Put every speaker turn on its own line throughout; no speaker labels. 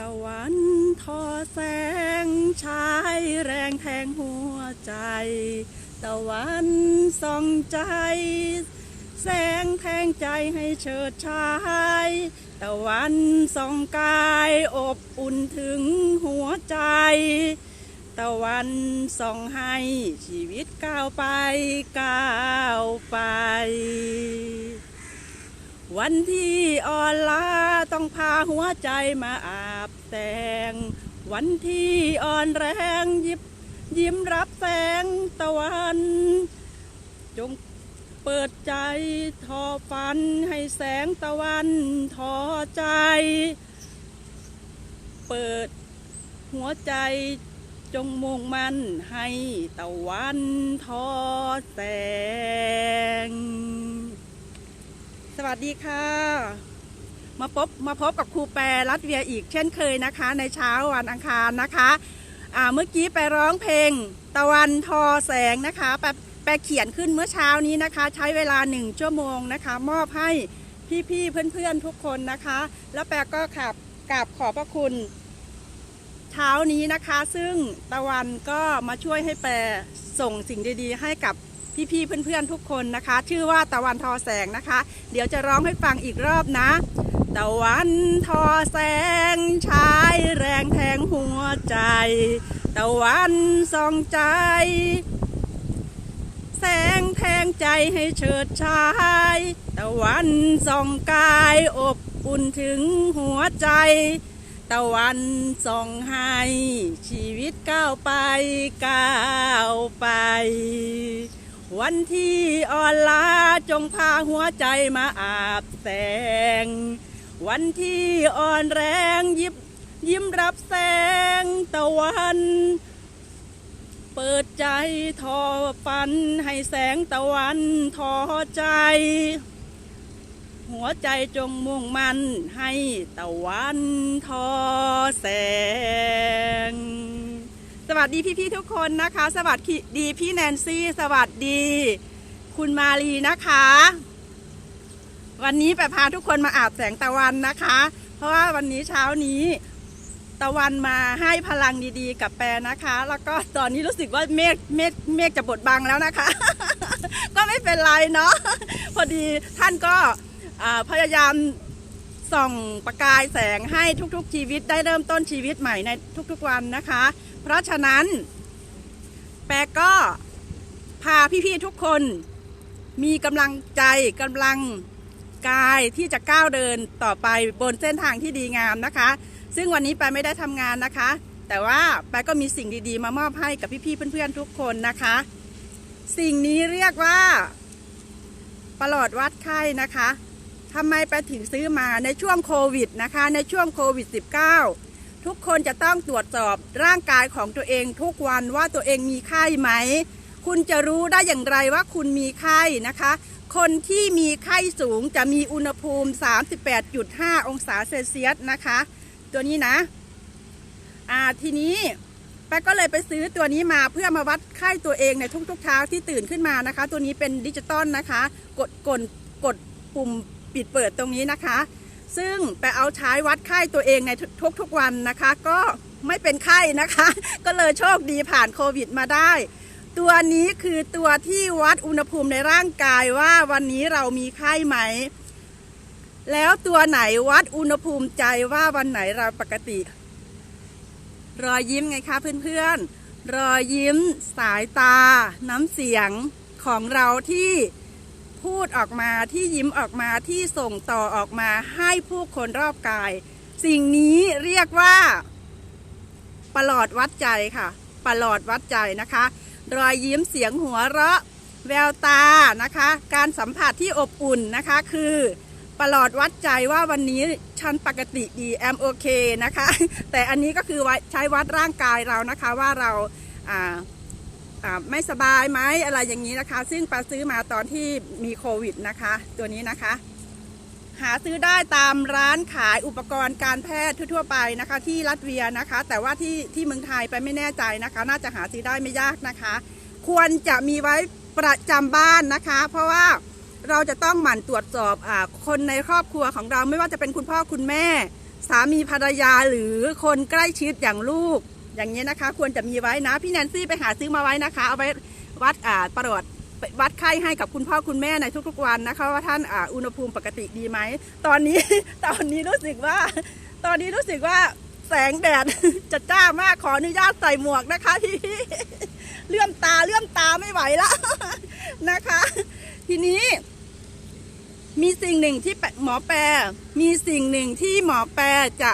ตะวันทอแสงชายแรงแทงหัวใจ ตะวันส่องใจ แสงแทงใจให้เฉิดชาย ตะวันส่องกายอบอุ่นถึงหัวใจ ตะวันส่องให้ชีวิตก้าวไปก้าวไป วันที่อ่อนล้าต้องพาหัวใจมาอาบแสง วันที่อ่อนแรงยิบยิ้มรับแสงตะวัน จงเปิดใจทอฟันให้แสงตะวันทอใจ เปิดหัวใจจงมุ่งมั่นให้ตะวันทอแสง สวัสดีค่ะ มาพบมาพบกับครูแปรรัตเวียอีกเช่นเคยนะคะ ในเช้าวันอังคารนะคะอ่าเมื่อกี้ไปร้องเพลงตะวันทอแสงนะคะแปรแปรเขียนขึ้นเมื่อเช้านี้นะคะ ใช้เวลาหนึ่งชั่วโมงนะคะ มอบให้พี่ๆเพื่อนๆทุกคนนะคะ แล้วแปรก็ขับกราบขอบพระคุณ เช้านี้นะคะ ซึ่งตะวันก็มาช่วยให้แปรส่งสิ่งดีๆ ให้กับ พี่ๆเพื่อนๆทุกคนนะคะ ชื่อว่าตะวันทอแสงนะคะ เดี๋ยวจะร้องให้ฟังอีกรอบนะ ตะวันทอแสงชายแรงแทงหัวใจ ตะวันส่องใจ แสงแทงใจให้เฉิดชาย ตะวันส่องกายอบอุ่นถึงหัวใจตะวันส่องให้ชีวิตก้าวไปก้าวไป วันที่อ่อนล้าจงพาหัวใจมาอาบแสง วันที่อ่อนแรงยิบยิ้มรับแสงตะวัน เปิดใจทอฟันให้แสงตะวันทอใจ หัวใจจงมุ่งมั่นให้ตะวันทอแสง สวัสดีพี่ๆทุกคนนะคะ สวัสดีพี่แนนซี่ สวัสดี คุณมาลีนะคะ วันนี้ไปพาทุกคนมาอาบแสงตะวันนะคะ เพราะว่าวันนี้เช้านี้ ตะวันมาให้พลังดีๆ กับแปรนะคะ แล้วก็ตอนนี้รู้สึกว่าเมฆเมฆเมฆจะบดบังแล้วนะคะ ก็ไม่เป็นไรเนาะพอดีท่านก็พยายามส่องประกายแสงให้ทุกๆชีวิตได้เริ่มต้นชีวิตใหม่ในทุกๆวันนะคะ เพราะฉะนั้น แปรก็พาพี่ๆทุกคน มีกำลังใจกำลังกายที่จะก้าวเดินต่อไปบนเส้นทางที่ดีงามนะคะ ซึ่งวันนี้แปรไม่ได้ทำงานนะคะ แต่ว่าแปรก็มีสิ่งดีๆ มามอบให้กับพี่ๆเพื่อนๆทุกคนนะคะ สิ่งนี้เรียกว่าประหลอดวัดไข้นะคะทำไมไปถึงซื้อมาในช่วงโควิดนะคะ ในช่วงโควิด -19 ทุกคนจะต้องตรวจสอบร่างกายของตัวเองทุกวันว่าตัวเองมีไข้ไหม คุณจะรู้ได้อย่างไรว่าคุณมีไข้นะคะ คนที่มีไข้สูงจะมีอุณหภูมิ 38.5 องศาเซลเซียสนะคะ ตัวนี้นะ อ่าทีนี้แป๊กก็เลยไปซื้อตัวนี้มาเพื่อมาวัดไข้ตัวเองในทุกๆเช้าที่ตื่นขึ้นมานะคะ ตัวนี้เป็นดิจิตอลนะคะ กดกดกดปุ่มปิดเปิดตรงนี้นะคะ ซึ่งไปเอาใช้วัดไข้ตัวเองในทุกๆวันนะคะ ก็ไม่เป็นไข้นะคะ ก็เลยโชคดีผ่านโควิดมาได้ ตัวนี้คือตัวที่วัดอุณหภูมิในร่างกายว่าวันนี้เรามีไข้ไหม แล้วตัวไหนวัดอุณหภูมิใจว่าวันไหนเราปกติ รอยยิ้มไงคะเพื่อนๆรอยยิ้มสายตา น้ำเสียงของเราที่ พูดออกมาที่ยิ้มออกมาที่ส่งต่อออกมาให้ผู้คนรอบกาย สิ่งนี้เรียกว่าประหลอดวัดใจค่ะประหลอดวัดใจนะคะ รอยยิ้มเสียงหัวเราะ แววตานะคะ การสัมผัสที่อบอุ่นนะคะคือประหลอดวัดใจว่าวันนี้ฉันปกติดีแอมโอเคนะคะ แต่อันนี้ก็คือใช้วัดร่างกายเรานะคะว่าเราอ่า ไม่สบายไหมอะไรอย่างนี้นะคะ ซึ่งปาซื้อมาตอนที่มีโควิดนะคะ ตัวนี้นะคะ หาซื้อได้ตามร้านขายอุปกรณ์การแพทย์ทั่ว ๆ ไปนะคะ ที่รัสเวียนะคะ แต่ว่าที่ที่เมืองไทยไปไม่แน่ใจนะคะ น่าจะหาซื้อได้ไม่ยากนะคะ ควรจะมีไว้ประจำบ้านนะคะ เพราะว่าเราจะต้องหมั่นตรวจสอบอคนในครอบครัวของเราไม่ว่าจะเป็นคุณพ่อคุณแม่ สามีภรรยาหรือคนใกล้ชิดอย่างลูก อย่างนี้นะคะ ควรจะมีไว้นะ พี่แนนซี่ไปหาซื้อมาไว้นะคะ เอาไว้วัดอ่าประวัติวัดไข้ให้กับคุณพ่อคุณแม่ในทุกๆวันนะคะ ว่าท่านอ่าอุณหภูมิปกติดีไหม ตอนนี้ตอนนี้รู้สึกว่า ตอนนี้รู้สึกว่าแสงแดดจะจ้ามากขออนุญาตใส่หมวกนะคะพี่เลื่อมตาเลื่อมตาไม่ไหวแล้วนะคะ ทีนี้ มีสิ่งหนึ่งที่หมอแปรมีสิ่งหนึ่งที่หมอแปรจะ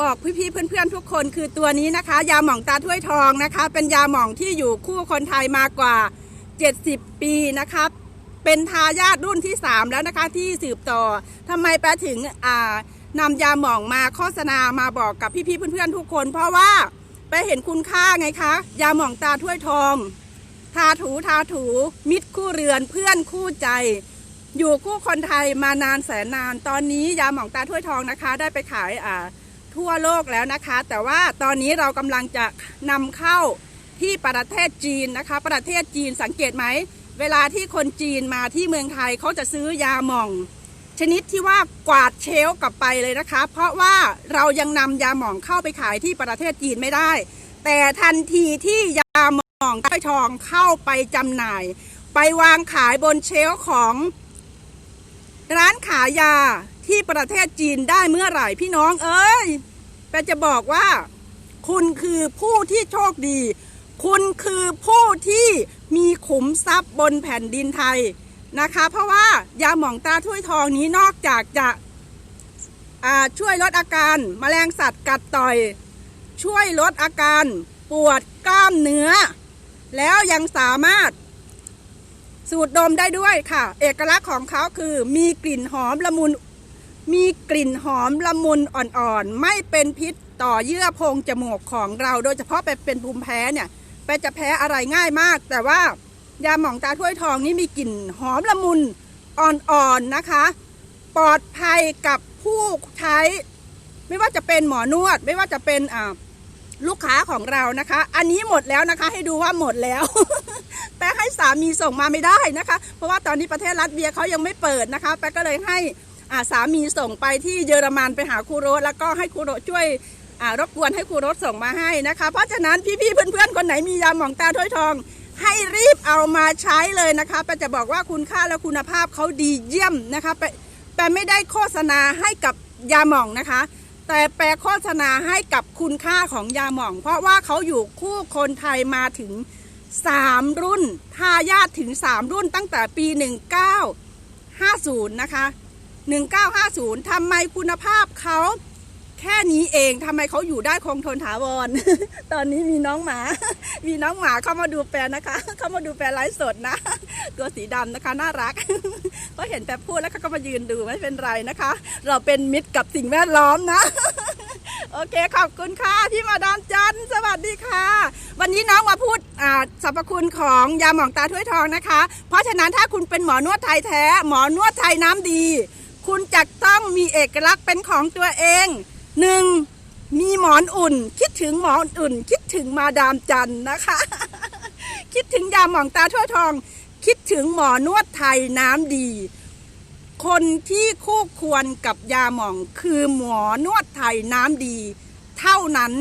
บอกพี่ๆเพื่อนๆทุกคนคือตัวนี้นะคะ ยาหม่องตาถ้วยทองนะคะ เป็นยาหม่องที่อยู่คู่คนไทยมากว่า 70 ปีนะครับเป็นทายาทรุ่นที่ 3 แล้วนะคะที่สืบต่อทำไมแปรถึงอ่านำยาหม่องมาโฆษณามาบอกกับพี่ๆเพื่อนๆทุกคน เพราะว่าไปเห็นคุณค่าไงคะ ยาหม่องตาถ้วยทองทาถูทาถู มิตรคู่เรือนเพื่อนคู่ใจ อยู่คู่คนไทยมานานแสนนาน ตอนนี้ยาหม่องตาถ้วยทองนะคะ ได้ไปขายอ่า ทั่วโลกแล้วนะคะ แต่ว่าตอนนี้เรากำลังจะนำเข้าที่ประเทศจีนนะคะ ประเทศจีนสังเกตไหม เวลาที่คนจีนมาที่เมืองไทยเขาจะซื้อยาหม่อง ชนิดที่ว่ากวาดเชลกลับไปเลยนะคะ เพราะว่าเรายังนำยาหม่องเข้าไปขายที่ประเทศจีนไม่ได้ แต่ทันทีที่ยาหม่องถ้ทองเข้าไปจำหน่าย ไปวางขายบนเชลของร้านขายยา ที่ประเทศจีนได้เมื่อไหร่พี่น้องเอ้ยแปจะบอกว่า คุณคือผู้ที่โชคดี คุณคือผู้ที่มีขุมทรัพย์บนแผ่นดินไทยนะคะ เพราะว่ายาหมองตาถ้วยทองนี้นอกจากจะช่วยลดอาการแมลงสัตว์กัดต่อย ช่วยลดอาการปวดกล้ามเนื้อ แล้วยังสามารถ สูดดมได้ด้วยค่ะ เอกลักษณ์ของเขาคือมีกลิ่นหอมละมุน มีกลิ่นหอมละมุนอ่อนๆ ไม่เป็นพิษต่อเยื่อโพรงจมูกของเรา โดยเฉพาะไปเป็นภูมิแพ้เนี่ยไปจะแพ้อะไรง่ายมาก แต่ว่ายาหมองตาถ้วยทองนี่มีกลิ่นหอมละมุนอ่อนๆนะคะ ปลอดภัยกับผู้ใช้ ไม่ว่าจะเป็นหมอนวด ไม่ว่าจะเป็นลูกค้าของเรานะคะ อันนี้หมดแล้วนะคะ ให้ดูว่าหมดแล้วแต่ให้สามีส่งมาไม่ได้นะคะ เพราะว่าตอนนี้ประเทศรัสเซียเขายังไม่เปิดนะคะแป๊ก็เลยให้ สามีส่งไปที่เยอรมันไปหาครูโรสแล้วก็ให้ครูโรสช่วยอ่ารบกวนให้ครูโรสส่งมาให้นะคะ เพราะฉะนั้นพี่ๆเพื่อนๆคนไหนมียาหมองตาถ้วยทอง ให้รีบเอามาใช้เลยนะคะแปจะบอกว่าคุณค่าและคุณภาพเขาดีเยี่ยมนะคะแปแปไม่ได้โฆษณาให้กับยาหม่องนะคะ แต่แปลโฆษณาให้กับคุณค่าของยาหม่อง เพราะว่าเขาอยู่คู่คนไทยมาถึง 3 รุ่นทายาทถึง 3 รุ่นตั้งแต่ปี 1950 นะคะ 1950ทำไมคุณภาพเขาแค่นี้เองทำไมเขาอยู่ได้คงทนถาวร ตอนนี้มีน้องหมา มีน้องหมาเข้ามาดูแปลนะคะ เข้ามาดูแปลไลฟ์สดนะ ตัวสีดำนะคะน่ารัก ก็เห็นแต่พูดแล้วเขาก็มายืนดูไม่เป็นไรนะคะ เราเป็นมิตรกับสิ่งแวดล้อมนะโอเคขอบคุณค่ะพี่มาดามจันสวัสดีค่ะ วันนี้น้องมาพูดสรรพคุณของยาหมองตาถ้วยทองนะคะ เพราะฉะนั้นถ้าคุณเป็นหมอนวดไทยแท้ หมอนวดไทยน้ำดี คุณจะต้องมีเอกลักษณ์เป็นของตัวเองหนึ่งมีหมอนอุ่น คิดถึงหมอนอุ่น คิดถึงมาดามจันนะคะ คิดถึงยาหมองตาถ้วยทอง คิดถึงหมอนวดไทยน้ำดี คนที่คู่ควรกับยาหม่องคือหมอนวดไทยน้ำดี เท่านั้น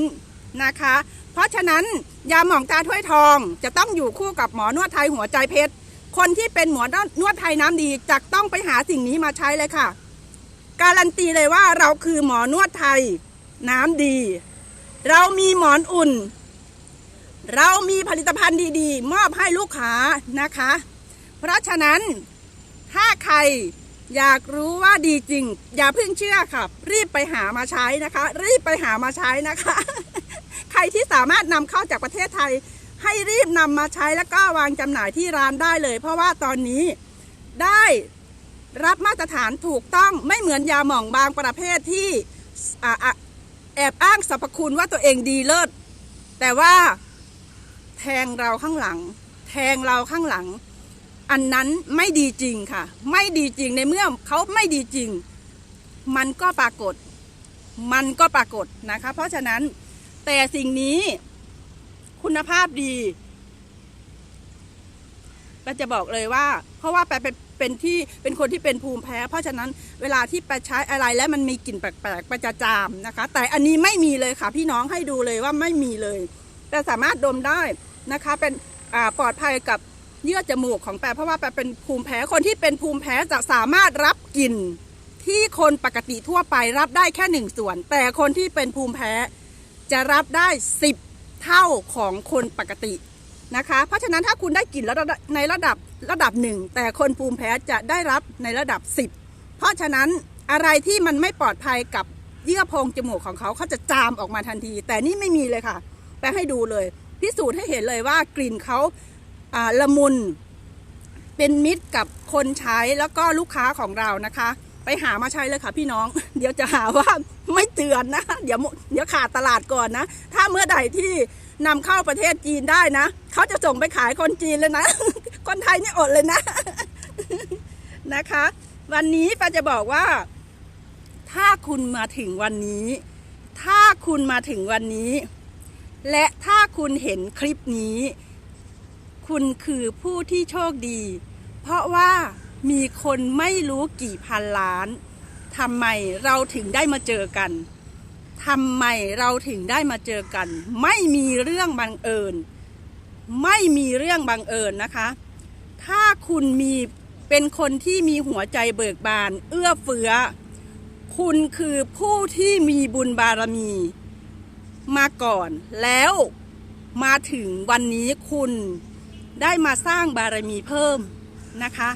นะคะ เพราะฉะนั้นยาหม่องตาถ้วยทองจะต้องอยู่คู่กับหมอนวดไทยหัวใจเพชร คนที่เป็นหมอนวดไทยน้ำดีจะต้องไปหาสิ่งนี้มาใช้เลยค่ะ การันตีเลยว่าเราคือหมอนวดไทยน้ำดี เรามีหมอนอุ่น เรามีผลิตภัณฑ์ดีๆ มอบให้ลูกค้านะคะ เพราะฉะนั้นถ้าใครอยากรู้ว่าดีจริง อย่าเพิ่งเชื่อค่ะ รีบไปหามาใช้นะคะ รีบไปหามาใช้นะคะ ใครที่สามารถนำเข้าจากประเทศไทย ให้รีบนำมาใช้แล้วก็วางจำหน่ายที่ร้านได้เลย เพราะว่าตอนนี้ได้รับมาตรฐานถูกต้องไม่เหมือนยาหม่องบางประเภทที่แอบอ้างสรรพคุณว่าตัวเองดีเลิศแต่ว่าแทงเราข้างหลัง แทงเราข้างหลัง อันนั้นไม่ดีจริงค่ะ ไม่ดีจริงในเมื่อเขาไม่ดีจริง มันก็ปรากฏ มันก็ปรากฏนะคะ เพราะฉะนั้นแต่สิ่งนี้ คุณภาพดี ก็จะบอกเลยว่า เพราะว่าไปไปไปเป็นที่เป็นคนที่เป็นภูมิแพ้ เพราะฉะนั้นเวลาที่ไปใช้อะไรแล้วมันมีกลิ่นแปลกๆไปจะจามนะคะ แต่อันนี้ไม่มีเลยค่ะ พี่น้องให้ดูเลยว่าไม่มีเลย แต่สามารถดมได้นะคะ เป็นปลอดภัยกับเยื่อจมูกของแปรเพราะว่าแปรเป็นภูมิแพ้คนที่เป็นภูมิแพ้จะสามารถรับกลิ่นที่คนปกติทั่วไปรับได้แค่หนึ่งส่วน แต่คนที่เป็นภูมิแพ้จะรับได้สิบ เท่าของคนปกตินะคะ เพราะฉะนั้นถ้าคุณได้กลิ่นในระดับระดับหนึ่งแต่คนภูมิแพ้จะได้รับในระดับสิบเพราะฉะนั้นอะไรที่มันไม่ปลอดภัยกับเยื่อโพรงจมูกของเขาเขาจะจามออกมาทันที แต่นี่ไม่มีเลยค่ะ แปลให้ดูเลย พิสูจน์ให้เห็นเลยว่ากลิ่นเขาอ่าละมุนเป็นมิตรกับคนใช้แล้วก็ลูกค้าของเรานะคะ ไปหามาใช้เลยค่ะพี่น้อง เดี๋ยวจะหาว่าไม่เตือนนะ เดี๋ยวเดี๋ยวขาดตลาดก่อนนะ ถ้าเมื่อใดที่นำเข้าประเทศจีนได้นะเขาจะส่งไปขายคนจีนเลยนะ คนไทยนี่อดเลยนะนะคะ วันนี้ป้าจะบอกว่า ถ้าคุณมาถึงวันนี้ ถ้าคุณมาถึงวันนี้ และถ้าคุณเห็นคลิปนี้ คุณคือผู้ที่โชคดี เพราะว่า มีคนไม่รู้กี่พันล้านทำไมเราถึงได้มาเจอกันทำไมเราถึงได้มาเจอกัน ไม่มีเรื่องบังเอิญ ไม่มีเรื่องบังเอิญนะคะ ถ้าคุณมีเป็นคนที่มีหัวใจเบิกบาน เอื้อเฟื้อ คุณคือผู้ที่มีบุญบารมี มาก่อน แล้วมาถึงวันนี้คุณได้มาสร้างบารมีเพิ่มนะคะ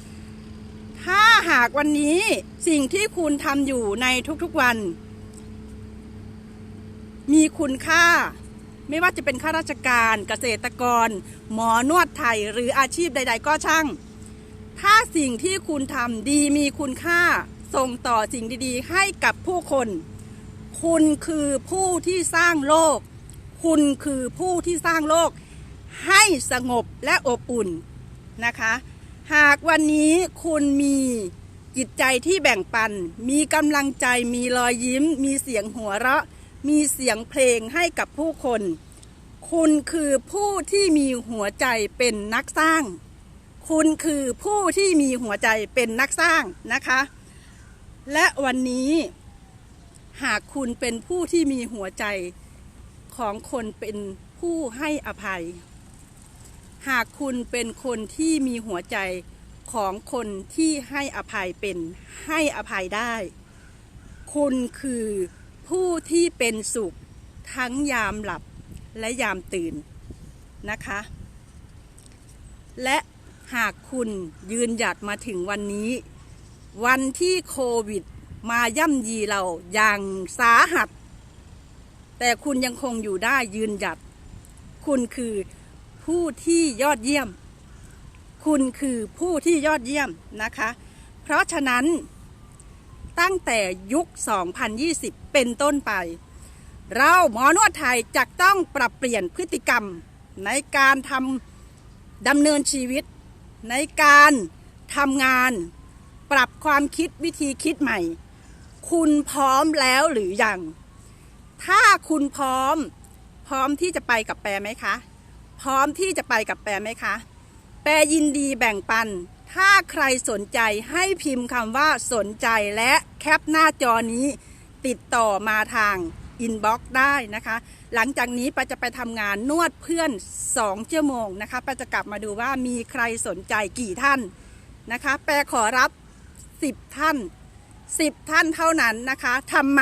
ถ้าหากวันนี้สิ่งที่คุณทำอยู่ในทุกๆวัน มีคุณค่า ไม่ว่าจะเป็นข้าราชการเกษตรกร หมอนวดไทยหรืออาชีพใด ๆ ก็ช่าง ถ้าสิ่งที่คุณทำดีมีคุณค่า ส่งต่อสิ่งดีๆ ให้กับผู้คน คุณคือผู้ที่สร้างโลก คุณคือผู้ที่สร้างโลก ให้สงบและอบอุ่นนะคะ หากวันนี้คุณมีจิตใจที่แบ่งปัน มีกำลังใจ มีรอยยิ้ม มีเสียงหัวเราะ มีเสียงเพลงให้กับผู้คน คุณคือผู้ที่มีหัวใจเป็นนักสร้าง คุณคือผู้ที่มีหัวใจเป็นนักสร้างนะคะ และวันนี้ หากคุณเป็นผู้ที่มีหัวใจของคนเป็นผู้ให้อภัย หากคุณเป็นคนที่มีหัวใจของคนที่ให้อภัยเป็นให้อภัยได้ คุณคือผู้ที่เป็นสุขทั้งยามหลับและยามตื่นนะคะ และหากคุณยืนหยัดมาถึงวันนี้ วันที่โควิดมาย่ำยีเราอย่างสาหัส แต่คุณยังคงอยู่ได้ยืนหยัด คุณคือ ผู้ที่ยอดเยี่ยม คุณคือผู้ที่ยอดเยี่ยมนะคะ เพราะฉะนั้น ตั้งแต่ยุค 2020 เป็นต้นไป เราหมอนวดไทยจะต้องปรับเปลี่ยนพฤติกรรมในการทำดำเนินชีวิต ในการทำงาน ปรับความคิดวิธีคิดใหม่ คุณพร้อมแล้วหรือยัง ถ้าคุณพร้อม พร้อมที่จะไปกับแปรไหมคะ พร้อมที่จะไปกับแปรไหมคะ แปรยินดีแบ่งปัน ถ้าใครสนใจให้พิมพ์คำว่าสนใจและแคปหน้าจอนี้ ติดต่อมาทางอินบ็อกซ์ได้นะคะ หลังจากนี้ปาจะไปทำงานนวดเพื่อน 2 ชั่วโมงนะคะปาจะกลับมาดูว่ามีใครสนใจกี่ท่านนะคะ แปรขอรับ 10 ท่าน 10 ท่านเท่านั้นนะคะทำไม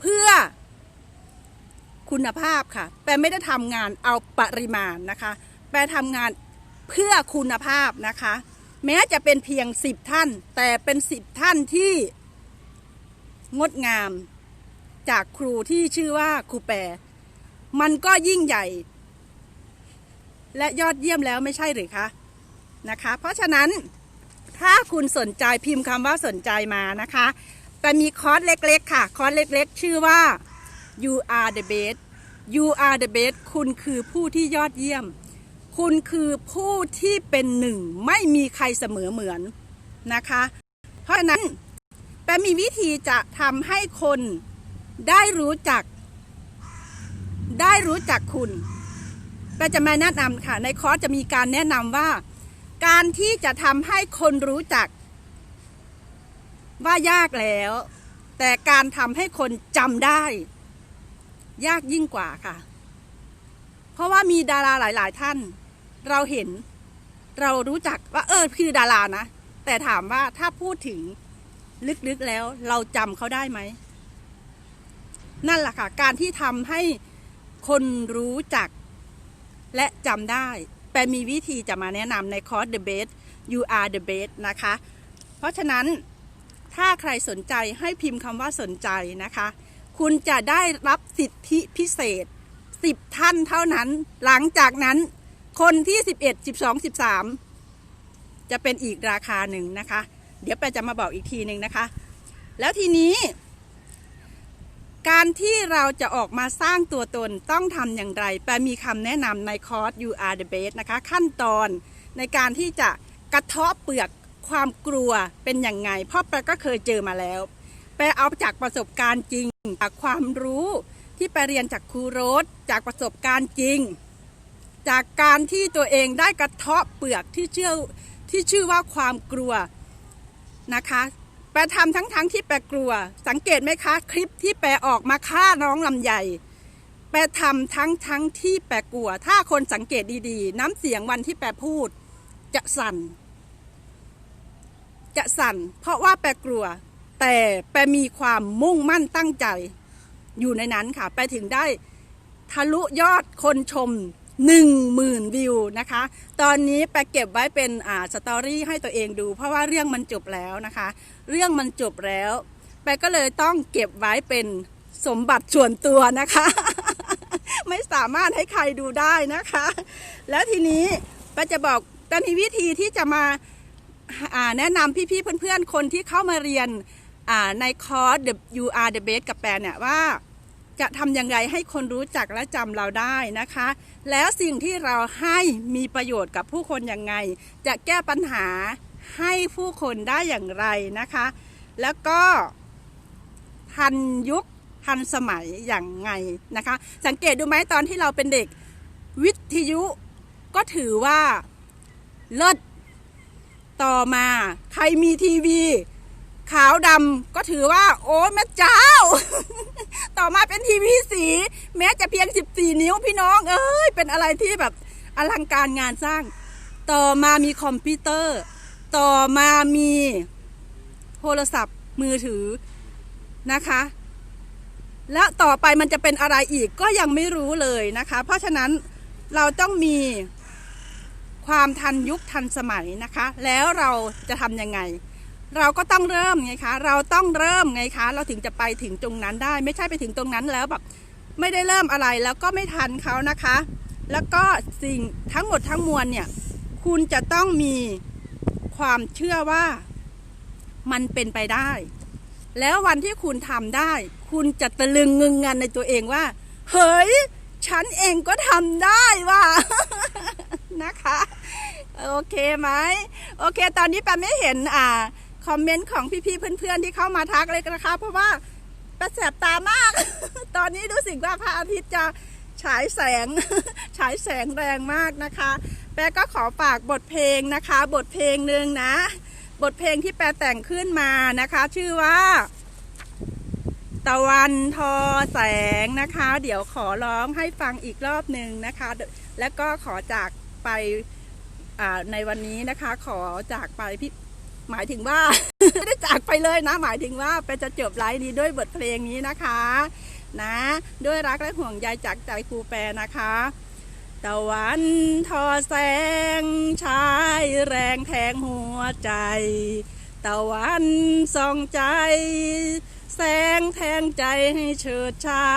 เพื่อ คุณภาพค่ะ แปลไม่ได้ทำงานเอาปริมาณนะคะ แปลทำงานเพื่อคุณภาพนะคะ แม้จะเป็นเพียงสิบท่าน แต่เป็นสิบท่านที่งดงาม จากครูที่ชื่อว่าครูแปรมันก็ยิ่งใหญ่ และยอดเยี่ยมแล้วไม่ใช่หรือคะนะคะ เพราะฉะนั้นถ้าคุณสนใจพิมพ์คำว่าสนใจมานะคะ แต่มีคอร์สเล็ก ๆ ค่ะ คอร์สเล็ก ๆ ชื่อว่า you are the best you are the best คุณคือผู้ที่ยอดเยี่ยม คุณคือผู้ที่เป็นหนึ่ง ไม่มีใครเสมอเหมือนนะคะ เพราะฉะนั้นแปมมีวิธีจะทำให้คนได้รู้จัก ได้รู้จักคุณแปมจะมาแนะนำค่ะ ในคอร์สจะมีการแนะนำว่า การที่จะทำให้คนรู้จัก ว่ายากแล้ว แต่การทำให้คนจำได้ ยากยิ่งกว่าค่ะ เพราะว่ามีดาราหลาย ๆ ท่าน เราเห็น เรารู้จักว่า เออคือดารานะ แต่ถามว่าถ้าพูดถึงลึก ๆ แล้วเราจำเขาได้ไหม นั่นแหละค่ะ การที่ทำให้คนรู้จักและจำได้แปลมีวิธีจะมาแนะนำในคอร์ส The Best You Are the Best นะคะ เพราะฉะนั้นถ้าใครสนใจให้พิมพ์คำว่าสนใจนะคะ คุณจะได้รับสิทธิพิเศษ 10 ท่านเท่านั้น หลังจากนั้นคนที่ 11 12 13 จะเป็นอีกราคาหนึ่งนะคะ เดี๋ยวแปรจะมาบอกอีกทีหนึ่งนะคะ แล้วทีนี้ การที่เราจะออกมาสร้างตัวตนต้องทำอย่างไรแปมีคำแนะนำในคอร์ส You Are the Best นะคะ ขั้นตอนในการที่จะกระเทาะเปลือกความกลัวเป็นอย่างไงเพราะแปก็เคยเจอมาแล้ว แปเอาจากประสบการณ์จริง จากความรู้ที่ไปเรียนจากครูโรสจากประสบการณ์จริง จากการที่ตัวเองได้กระเทาะเปลือกที่เชื่อที่ชื่อว่าความกลัวนะคะแปลทำทั้งๆทที่แปลกลัว สังเกตไหมคะ คลิปที่แปลออกมาฆ่าน้องลำใหญ่แปลทำทั้งทั้งๆที่แปลกลัว ถ้าคนสังเกตดีๆ น้ำเสียงวันที่แปลพูด จะสั่น จะสั่น เพราะว่าแปลกลัว แต่แปมีความมุ่งมั่นตั้งใจอยู่ในนั้นค่ะ ไปถึงได้ทะลุยอดคนชมหนึ่งหมื่นวิวนะคะ ตอนนี้ไปเก็บไว้เป็นอ่าสตอรี่ให้ตัวเองดู เพราะว่าเรื่องมันจบแล้วนะคะ เรื่องมันจบแล้วไปก็เลยต้องเก็บไว้เป็นสมบัติส่วนตัวนะคะ ไม่สามารถให้ใครดูได้นะคะ แล้วทีนี้ไปจะบอกตอนนี้วิธีที่จะมาแนะนำพี่ๆเพื่อนๆ คนที่เข้ามาเรียน ในคอร์ส You Are the Best กับแปรเนี่ยว่า จะทำอย่างไรให้คนรู้จักและจำเราได้นะคะ แล้วสิ่งที่เราให้มีประโยชน์กับผู้คนอย่างไง จะแก้ปัญหาให้ผู้คนได้อย่างไรนะคะ แล้วก็ทันยุคทันสมัยอย่างไงนะคะ สังเกตดูไหมตอนที่เราเป็นเด็กวิทยุก็ถือว่าเลิศต่อมาใครมีทีวี ขาวดำก็ถือว่า โอ้แม่เจ้า ต่อมาเป็นทีวีสี แม้จะเพียง 14 นิ้วพี่น้อง เอ้ย เป็นอะไรที่แบบอลังการงานสร้าง ต่อมามีคอมพิวเตอร์ ต่อมามีโทรศัพท์มือถือนะคะ แล้วต่อไปมันจะเป็นอะไรอีกก็ยังไม่รู้เลยนะคะ เพราะฉะนั้นเราต้องมีความทันยุคทันสมัยนะคะ แล้วเราจะทำยังไง เราก็ต้องเริ่มไงคะ เราต้องเริ่มไงคะ เราถึงจะไปถึงตรงนั้นได้ ไม่ใช่ไปถึงตรงนั้นแล้วแบบไม่ได้เริ่มอะไรแล้วก็ไม่ทันเขานะคะ แล้วก็สิ่งทั้งหมดทั้งมวลเนี่ยคุณจะต้องมีความเชื่อว่ามันเป็นไปได้ แล้ววันที่คุณทำได้ คุณจะตะลึงงึงงันในตัวเองว่า เฮ้ย ฉันเองก็ทำได้ว่ะนะคะ โอเคไหม โอเค ตอนนี้แปไม่เห็นอ่า คอมเมนต์ของพี่ๆเพื่อนๆที่เข้ามาทักเลยนะคะ เพราะว่าแปะแสบตามาก ตอนนี้รู้สึกว่าพระอาทิตย์จะฉายแสง ฉายแสงแรงมากนะคะ แปก็ขอฝากบทเพลงนะคะ บทเพลงหนึ่งนะ บทเพลงที่แปลแต่งขึ้นมานะคะ ชื่อว่า ตะวันทอแสงนะคะ เดี๋ยวขอร้องให้ฟังอีกรอบหนึ่งนะคะ แล้วก็ขอจากไปในวันนี้นะคะ ขอจากไปพี่ หมายถึงว่าไม่ได้จากไปเลยนะ หมายถึงว่าไปจะจบไลฟ์นี้ด้วยบทเพลงนี้นะคะนะ ด้วยรักและห่วงใยจากใจครูแปรนะคะตะวันทอแสงชายแรงแทงหัวใจ ตะวันส่องใจ แสงแทงใจให้เฉิดชา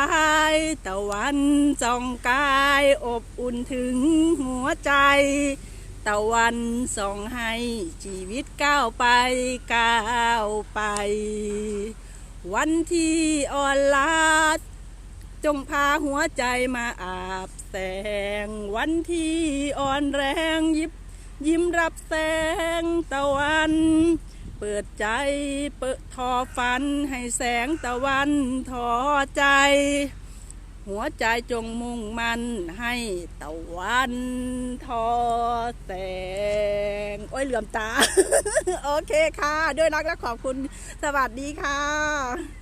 ย ตะวันส่องกายอบอุ่นถึงหัวใจ ตะวันส่องให้ชีวิตก้าวไปก้าวไป วันที่อ่อนล้าจงพาหัวใจมาอาบแสง วันที่อ่อนแรงยิบยิ้มรับแสงตะวัน เปิดใจเปิดทอฝันให้แสงตะวันทอใจ หัวใจจงมุ่งมันให้ตะวันทอแสงอ้ยเหลื่อมตา โอเคค่ะ ด้วยรักและขอบคุณ สวัสดีค่ะ